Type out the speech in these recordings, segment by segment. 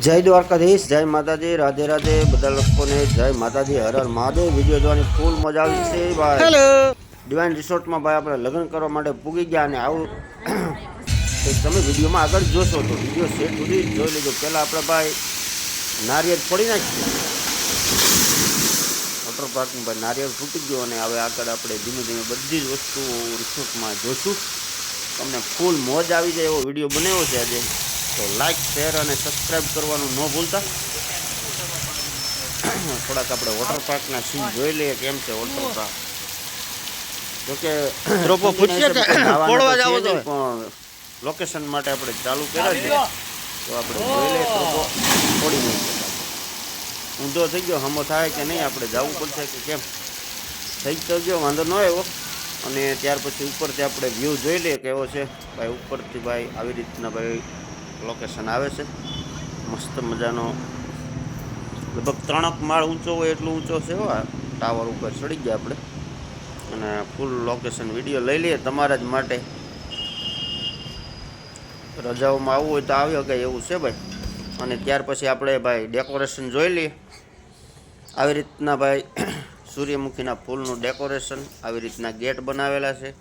જય દ્વારકાધીશ જય માતાજી રાધે રાધે બધા લોકોને જય માતાજી હર હર મહાદેવ. વીડિયો જોવાની ફૂલ મજા આવી છે ભાઈ. હેલો. ડિવાઇન રિસોર્ટમાં ભાઈ આપણે લગ્ન કરવા માટે પૂગી ગયા અને આવું તમે વિડીયોમાં આગળ જોશો તો વીડિયો સેટ સુધી જોઈ લેજો. પહેલાં આપણે ભાઈ નારિયેળ પડી નાખીએ. વોટર પાર્કમાં ભાઈ નારિયેળ ફૂટી ગયો અને હવે આગળ આપણે ધીમે ધીમે બધી જ વસ્તુઓ રિસોર્ટમાં જોશું. તમને ફૂલ મોજ આવી જાય એવો વીડિયો બનાવ્યો છે આજે. તો લાઈક શેર અને સબસ્ક્રાઈબ કરવાનું ન ભૂલતા. થોડાક આપણે વોટર પાર્કના સીન જોઈ લઈએ કેમ છે વોટર પાર્ક જોકે ફૂટશે કે જાવો તો? નહીં, પણ લોકેશન માટે આપણે ચાલુ કર્યા છે. તો આપણે જોઈ લઈએ નહીં ઊંધો થઈ ગયો હમો થાય કે નહીં આપણે જવું પડશે કે કેમ. થઈ તો ગયો વાંધો ન આવ્યો. અને ત્યાર પછી ઉપરથી આપણે વ્યૂ જોઈ લઈએ કેવો છે. ભાઈ ઉપરથી ભાઈ આવી રીતના ભાઈ લોકેશન આવે છે. મસ્ત મજાનો, લગભગ ત્રણક માળ ઊંચો હોય એટલો ઊંચો છે એવા ટાવર ઉપર ચડી ગયા આપણે. અને ફૂલ લોકેશન વીડિયો લઈ લઈએ તમારા જ માટે. રજાઓમાં આવવું હોય તો આવ્યો કે એવું છે ભાઈ. અને ત્યાર પછી આપણે ભાઈ ડેકોરેશન જોઈ લઈએ. આવી રીતના ભાઈ સૂર્યમુખીના ફૂલનું ડેકોરેશન આવી રીતના ગેટ બનાવેલા છે.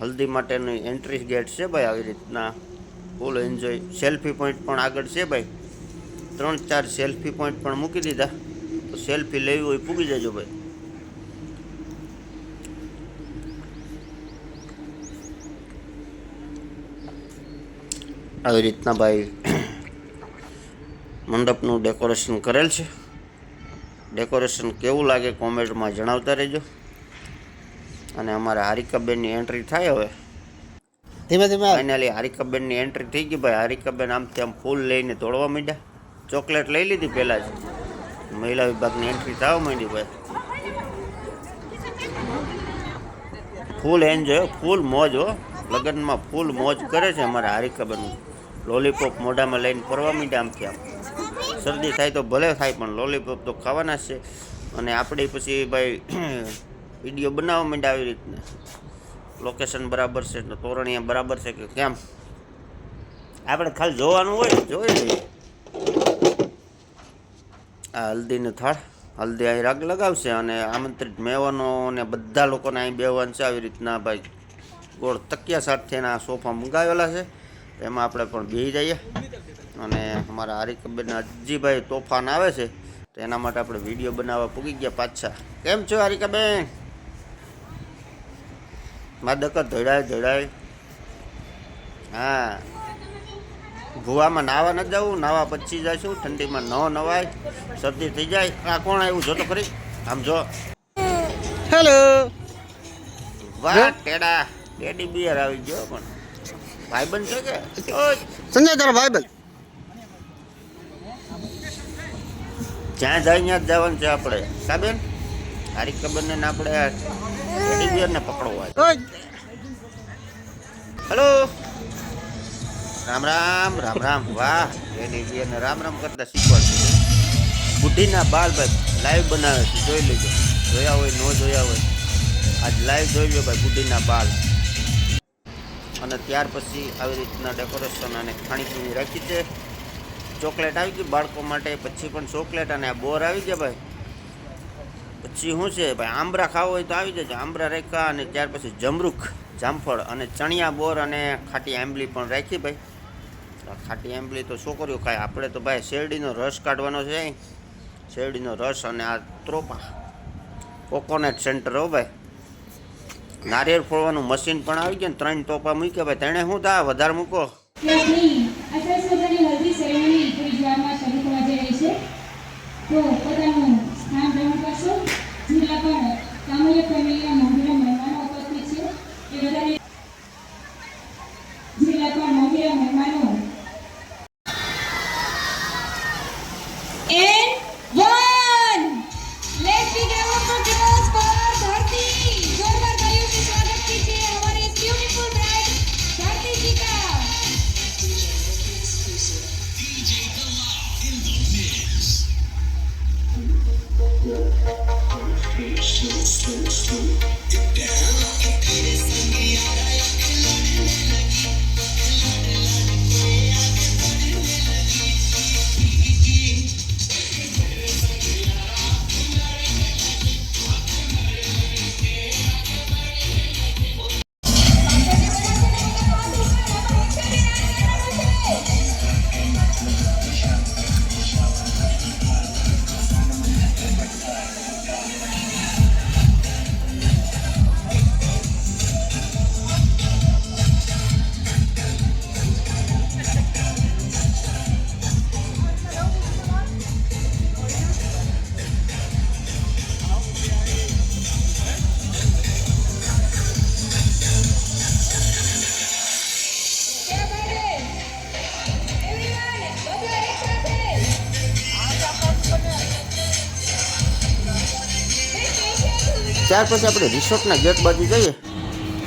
હલ્દી માટેની એન્ટ્રી ગેટ છે ભાઈ આવી રીતના. ફૂલ એન્જોય સેલ્ફી પોઈન્ટ પણ આગળ છે ભાઈ. ત્રણ ચાર સેલ્ફી પોઈન્ટ પણ મૂકી દીધા. તો સેલ્ફી લેવી હોય પૂગી જજો ભાઈ. આવી રીતના ભાઈ મંડપનું ડેકોરેશન કરેલ છે. ડેકોરેશન કેવું લાગે કોમેન્ટમાં જણાવતા રહેજો. અને અમારા હારિકાબેનની એન્ટ્રી થાય હવે. ધીમે ધીમે. ફાઇનલી હારિકાબેનની એન્ટ્રી થઈ ગઈ ભાઈ. હારિકાબેન આમ ફૂલ લઈને તોડવા માંડ્યા. ચોકલેટ લઈ લીધી પહેલાં જ. મહિલા વિભાગની એન્ટ્રી થવા માંડી ભાઈ. ફૂલ એન્જોય ફૂલ મોજ હો. લગ્નમાં ફૂલ મોજ કરે છે અમારા હારિકાબેન. લોલીપોપ મોઢામાં લઈને ફરવા માંડ્યા આમથી આમ. શરદી થાય તો ભલે થાય પણ લોલીપોપ તો ખાવાના જ છે. અને આપણે પછી ભાઈ વીડિયો બનાવવા માંડ્યા આવી રીતના. લોકેશન બરાબર છે તોરણ અહીંયા બરાબર છે કે કેમ? આપણે ખાલી જોવાનું હોય જોઈ લઈએ આ હલ્દીનું થાળ, હલ્દી અહીં રાગ લગાવશે અને આમંત્રિત મેવાનો ને બધા લોકોને અહીં બેવાનું છે. આવી રીતના ભાઈ ગોળ તકિયા સાથેના સોફા મંગાવેલા છે. એમાં આપણે પણ બેસી જઈએ. અને અમારા હારિકબેન અજીભાઈ તોફાન આવે છે. તો એના માટે આપણે વીડિયો બનાવવા પૂગી ગયા પાછા. કેમ છો હારિકાબેન? માદક ધોડાય ધોડાય હા. ભૂવામાં નાવા ન જવું નાવા પછી જઈશું ઠંડીમાં ન નવાય શરદી થઈ જાય. આ કોણ આવ્યું? જો તો ખરી. આમ જો. હેલો. વાહ ટેડા. ટેડી બિયર આવી ગયો પણ. ભાઈબંધ છે કે? સંજય તારો ભાઈબંધ. જ્યાં જાય ત્યાં જ જવાનું છે આપણે. સાબેન? તારી ખબર ને આપણે ટેડી બિયર ને પકડવા હેલો. રામ રામ રામ રામ. વાહ ટેડી બિયર ને રામ રામ કરતા શીખવાડશે બુદ્ધિના બાલ ભાઈ લાઈવ બનાવે છે જોઈ લેજો. જોયા હોય ન જોયા હોય. આજ લાઈવ જોઈ લો ભાઈ બુદ્ધિના બાલ. અને ત્યાર પછી આવી રીતના ડેકોરેશન અને ખાણીપીણી રાખી છે. ચોકલેટ આવી ગઈ બાળકો માટે પછી પણ ચોકલેટ અને આ બોર આવી ગયા ભાઈ. પછી શું છે ભાઈ આંબરા ખાવો હોય તો આવી જજો. આંબરા રાખ્યા અને ત્યાર પછી જમરૂખ, જામફળ અને ચણિયા બોર અને ખાટી આંબલી પણ રાખી ભાઈ. ખાટી આંબલી તો છોકરીઓ ખાય. આપણે તો ભાઈ શેરડીનો રસ કાઢવાનો છે શેરડીનો રસ અને આ ત્રોપા. કોકોનટ સેન્ટર હો ભાઈ. નારિયેળ ફોડવાનું મશીન પણ આવી ગયું ત્રણ ટોપા મૂક્યા ભાઈ. તેણે શું થાય વધારે મૂકો. ત્યાંની deteníamos ત્યાર પછી આપણે રિસોર્ટના ગેટ બાજુ જઈએ.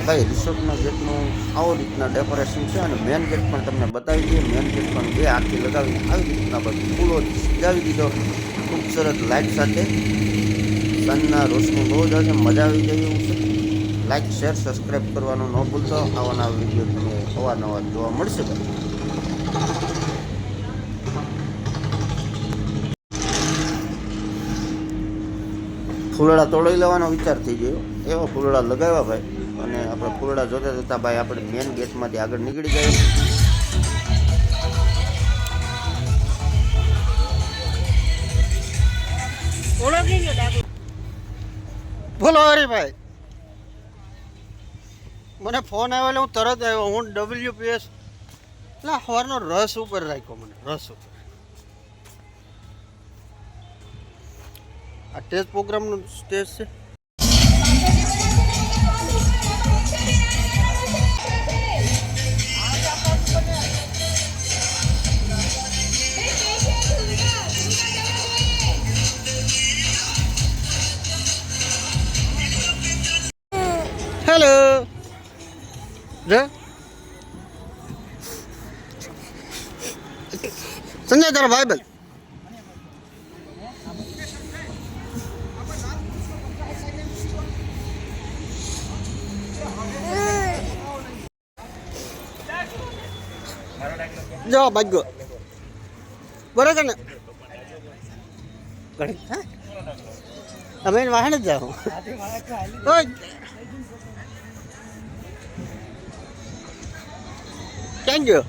ભાઈ, રિસોર્ટના ગેટનું આવો રીતના ડેકોરેશન છે અને મેન ગેટ પણ તમને બતાવી દઈએ. મેન ગેટ પણ બે આરતી લગાવી આવી રીતના બધું ફૂલો સજાવી દીધો. ખૂબ લાઇટ સાથે. સનના રોશની બહુ જ હશે, મજા આવી જાય એવું છે. લાઇક શેર સબસ્ક્રાઈબ કરવાનું ન ભૂલતો. આવા નવા વીડિયો તમને અવારનવાર જોવા મળશે. ફૂલડા તોડી લેવાનો વિચાર થઈ ગયો. એવા ફૂલડા લગાવ્યા ભાઈ. અને આપણે ફૂલડા જોતા જોતા ભાઈ આપણે મેન ગેટમાંથી આગળ નીકળી ગયા. બોલો હરીભાઈ. મને ફોન આવ્યો એટલે હું તરત આવ્યો. હું ડબલ્યુપીએસ એટલે સવારનો રસ ઉપર રાખ્યો મને. રસ ઉપર. આ સ્ટેજ પ્રોગ્રામનું સ્ટેજ છે. હેલો રે સંજય તારા ભાઈ ભાઈ જો ભાગ્યો બરાબર ને? તમે વાહન જ જાઓ. ક્યાં ગયો?